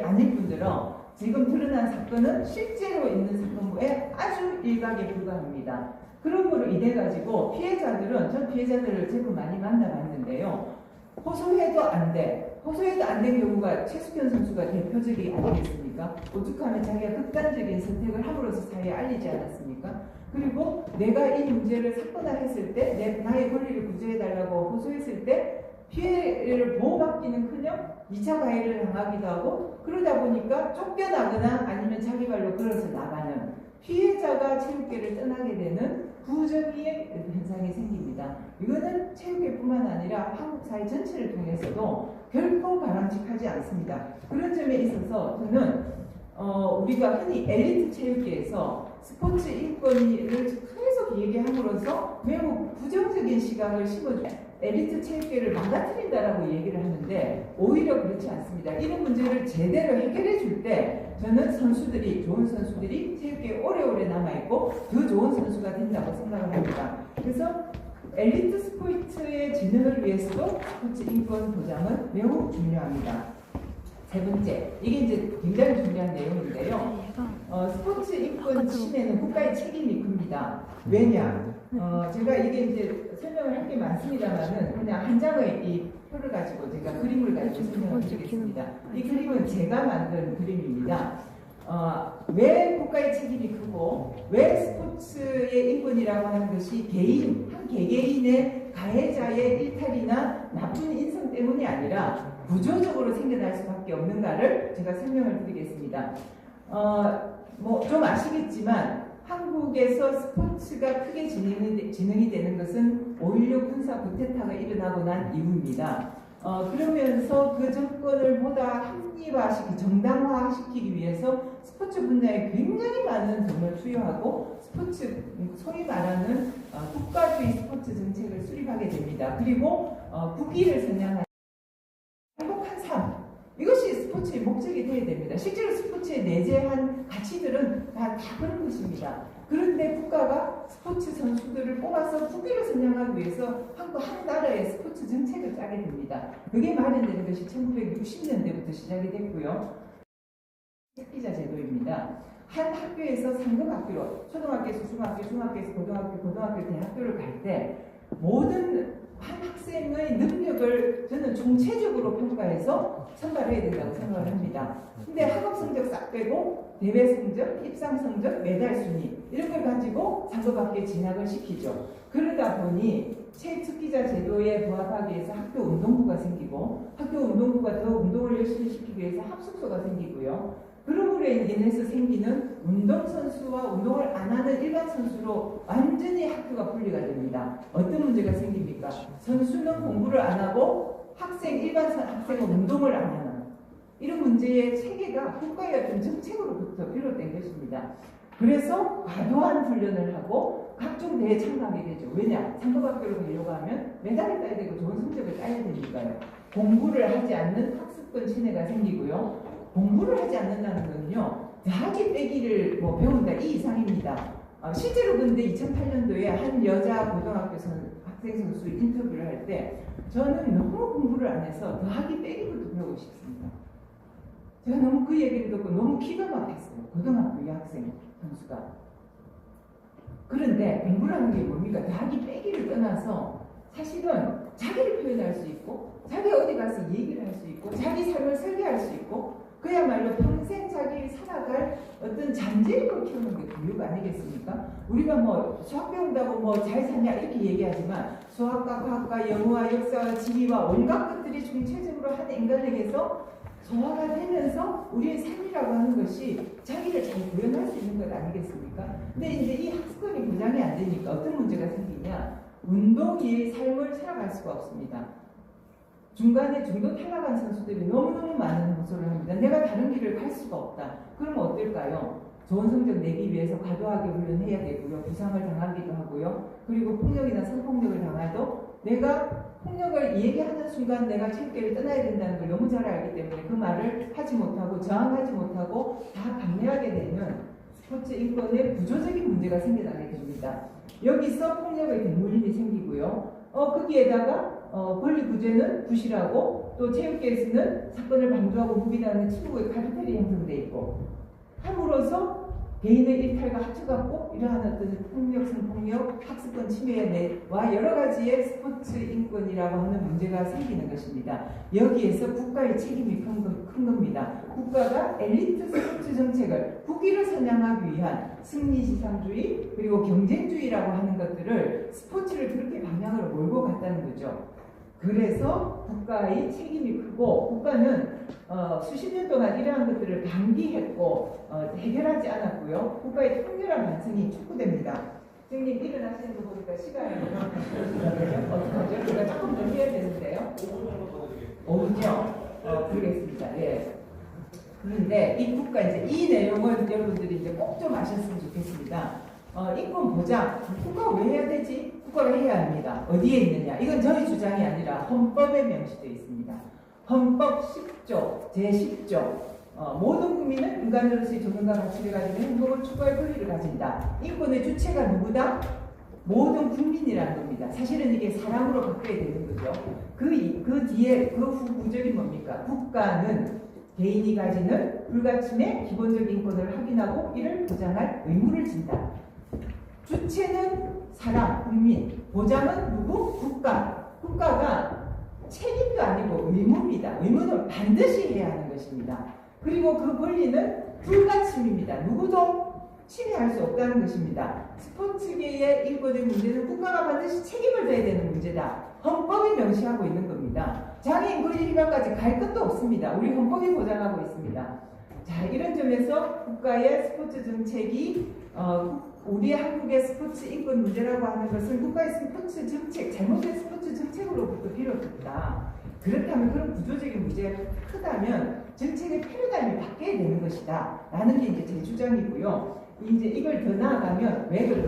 아닐 뿐더러 지금 드러난 사건은 실제로 있는 사건에 아주 일각에 불과합니다. 그러므로 이래 가지고 피해자들은 전 피해자들을 제법 많이 만나봤는데요. 호소해도 안 돼. 호소해도 안 된 경우가 최수현 선수가 대표적이 아니겠습니까? 오죽하면 자기가 극단적인 선택을 함으로써 사회에 알리지 않았습니까? 그리고 내가 이 문제를 사건화했을 때, 내, 나의 권리를 구제해달라고 호소했을 때, 피해를 보호받기는 커녕 2차 가해를 당하기도 하고 그러다 보니까 쫓겨나거나 아니면 자기 발로 걸어서 나가는 피해자가 체육계를 떠나게 되는 부정의 현상이 생깁니다. 이거는 체육계뿐만 아니라 한국 사회 전체를 통해서도 결코 바람직하지 않습니다. 그런 점에 있어서 저는 어, 우리가 흔히 엘리트 체육계에서 스포츠 인권을 계속 얘기함으로써 매우 부정적인 시각을 심어주 엘리트 체육계를 망가뜨린다라고 얘기를 하는데 오히려 그렇지 않습니다. 이런 문제를 제대로 해결해 줄 때 저는 선수들이 좋은 선수들이 체육계에 오래오래 남아 있고 더 좋은 선수가 된다고 생각을 합니다. 그래서 엘리트 스포츠의 진흥을 위해서도 스포츠 인권 보장은 매우 중요합니다. 세 번째, 이게 이제 굉장히 중요한 내용인데요. 어, 스포츠 인권 침해는 국가의 책임이 큽니다. 왜냐? 어, 제가 이게 이제 설명을 할 게 많습니다만은 그냥 한 장의 이 표를 가지고 제가 그림을 가지고 설명을 드리겠습니다. 이 그림은 제가 만든 그림입니다. 어, 왜 국가의 책임이 크고 왜 스포츠의 인권이라고 하는 것이 개인 한 개개인의 가해자의 일탈이나 나쁜 인성 때문이 아니라 구조적으로 생겨날 수밖에 없는가를 제가 설명을 드리겠습니다. 어, 뭐 좀 아시겠지만 한국에서 스포츠가 크게 진행이, 진행이 되는 것은 5.16 군사 구테타가 일어나고 난 이후입니다. 어, 그러면서 그 정권을 보다 합리화시키, 정당화시키기 위해서 스포츠 분야에 굉장히 많은 돈을 투여하고 스포츠, 소위 말하는 어, 국가주의 스포츠 정책을 수립하게 됩니다. 그리고 어, 국기를 선양하는 스포츠의 목적이 되어야 됩니다. 실제로 스포츠에 내재한 가치들은 다, 다 그런 것입니다. 그런데 국가가 스포츠 선수들을 뽑아서 국기를 선양하기 위해서 한, 한 나라의 스포츠 정책을 짜게 됩니다. 그게 마련되는 것이 1960년대부터 시작이 됐고요. 택기자 제도입니다. 한 학교에서 상급 학교로 초등학교에서 중학교, 중학교에서 고등학교, 고등학교, 대학교를 갈 때 모든 한 저는 총체적으로 평가해서 선발해야 된다고 생각을 합니다. 근데 학업 성적 싹 빼고 대회 성적, 입상 성적, 메달 순위 이런 걸 가지고 상급학교에 진학을 시키죠. 그러다 보니 체특기자 제도에 부합하기 위해서 학교 운동부가 생기고 학교 운동부가 더 운동을 열심히 시키기 위해서 합숙소가 생기고요. 그럼으로 인해서 생기는 운동선수와 운동을 안 하는 일반 선수로 완전히 분리가 됩니다. 어떤 문제가 생깁니까? 선수는 공부를 안 하고 학생, 일반 선- 학생은 운동을 안 하는 이런 문제의 체계가 국가의 어떤 정책으로부터 비롯된 것입니다. 그래서 과도한 훈련을 하고 각종 대회에 참가하게 되죠. 왜냐? 상급학교로 가려고 하면 메달을 따야 되고 좋은 성적을 따야 되니까요. 공부를 하지 않는 학습권 침해가 생기고요. 공부를 하지 않는다는 거는요. 대학이 빼기를 뭐 배운다 이 이상입니다. 어, 실제로 근데 2008년도에 한 여자 고등학교 선, 학생 선수 인터뷰를 할 때 저는 너무 공부를 안 해서 더하기 빼기부터 배우고 싶습니다. 제가 너무 그 얘기를 듣고 너무 기가 막혔어요. 고등학교 여학생 선수가. 그런데 공부를 하는 게 뭡니까? 더하기 빼기를 떠나서 사실은 자기를 표현할 수 있고 자기 어디 가서 얘기를 할 수 있고 자기 삶을 설계할 수 있고 그야말로 어떤 잠재력을 키우는 게 교육 아니겠습니까? 우리가 뭐 수학 배운다고 뭐 잘 사냐 이렇게 얘기하지만 수학과 과학과 영어와 역사와 지리와 온갖 것들이 총체적으로 한 인간에게서 소화가 되면서 우리의 삶이라고 하는 것이 자기를 잘 구현할 수 있는 것 아니겠습니까? 근데 이제 이 학습권이 보장이 안 되니까 어떤 문제가 생기냐? 운동의 삶을 살아갈 수가 없습니다. 중간에 중도 탈락한 선수들이 너무너무 많은 호소를 합니다. 내가 다른 길을 갈 수가 없다. 그러면 어떨까요? 좋은 성적 내기 위해서 과도하게 훈련해야 되고요. 부상을 당하기도 하고요. 그리고 폭력이나 성폭력을 당해도 내가 폭력을 얘기하는 순간 내가 체육계를 떠나야 된다는 걸 너무 잘 알기 때문에 그 말을 하지 못하고 저항하지 못하고 다 감내하게 되면 스포츠 인권에 구조적인 문제가 생겨나게 됩니다. 여기서 폭력의 대물림이 생기고요. 어, 거기에다가 어, 권리 구제는 부실하고 또 체육계에서는 사건을 방조하고 무비난하는 친구의 카르텔이 형성돼 있고 함으로써 개인의 일탈과 합쳐갖고 이러한 어떤 폭력, 성폭력, 학습권 침해와 여러 가지의 스포츠 인권이라고 하는 문제가 생기는 것입니다. 여기에서 국가의 책임이 큰, 거- 큰 겁니다. 국가가 엘리트 스포츠 정책을 국위를 선양하기 위한 승리지상주의 그리고 경쟁주의라고 하는 것들을 스포츠를 그렇게 방향으로 몰고 갔다는 거죠. 그래서 국가의 책임이 크고 국가는 어, 수십 년 동안 이러한 것들을 방기했고 어, 해결하지 않았고요. 국가의 통렬한 반성이 촉구됩니다. 선생님 일어나시는 거 보니까 시간이 어떡하죠? 제가 조금 더 해야 되는데요. 5분요? 어, 그러겠습니다. 예. 그런데 이 국가 이제 이 내용을 여러분들이 이제 꼭 좀 아셨으면 좋겠습니다. 어, 인권 보장 국가가 왜 해야 되지? 국가가 해야 합니다. 어디에 있느냐? 이건 저희 주장이 아니라 헌법에 명시되어 있습니다. 헌법 10조 제 10조 어, 모든 국민은 인간으로서의 존엄과 가치를 가지는 행복을 추구할 권리를 가진다. 인권의 주체가 누구다? 모든 국민이라는 겁니다. 사실은 이게 사람으로 바뀌어야 되는 거죠. 그, 이- 그 뒤에 그 후 구절이 뭡니까? 국가는 개인이 가지는 불가침의 기본적인 인권을 확인하고 이를 보장할 의무를 진다. 주체는 사람, 국민, 보장은 누구? 국가. 국가가 책임도 아니고 의무입니다. 의무는 반드시 해야 하는 것입니다. 그리고 그 권리는 불가침입니다. 누구도 침해할 수 없다는 것입니다. 스포츠계의 인권의 문제는 국가가 반드시 책임을 져야 되는 문제다. 헌법이 명시하고 있는 겁니다. 장애인 권리 희망까지 갈 것도 없습니다. 우리 헌법이 보장하고 있습니다. 자, 이런 점에서 국가의 스포츠 정책이 어, 우리 한국의 스포츠 인권 문제라고 하는 것은 국가의 스포츠 정책, 잘못된 스포츠 정책으로부터 비롯됐다. 그렇다면 그런 구조적인 문제가 크다면 정책의 패러다임이 바뀌어야 되는 것이다. 라는 게 이제 제 주장이고요. 이제 이걸 더 나아가면 왜 그럴까?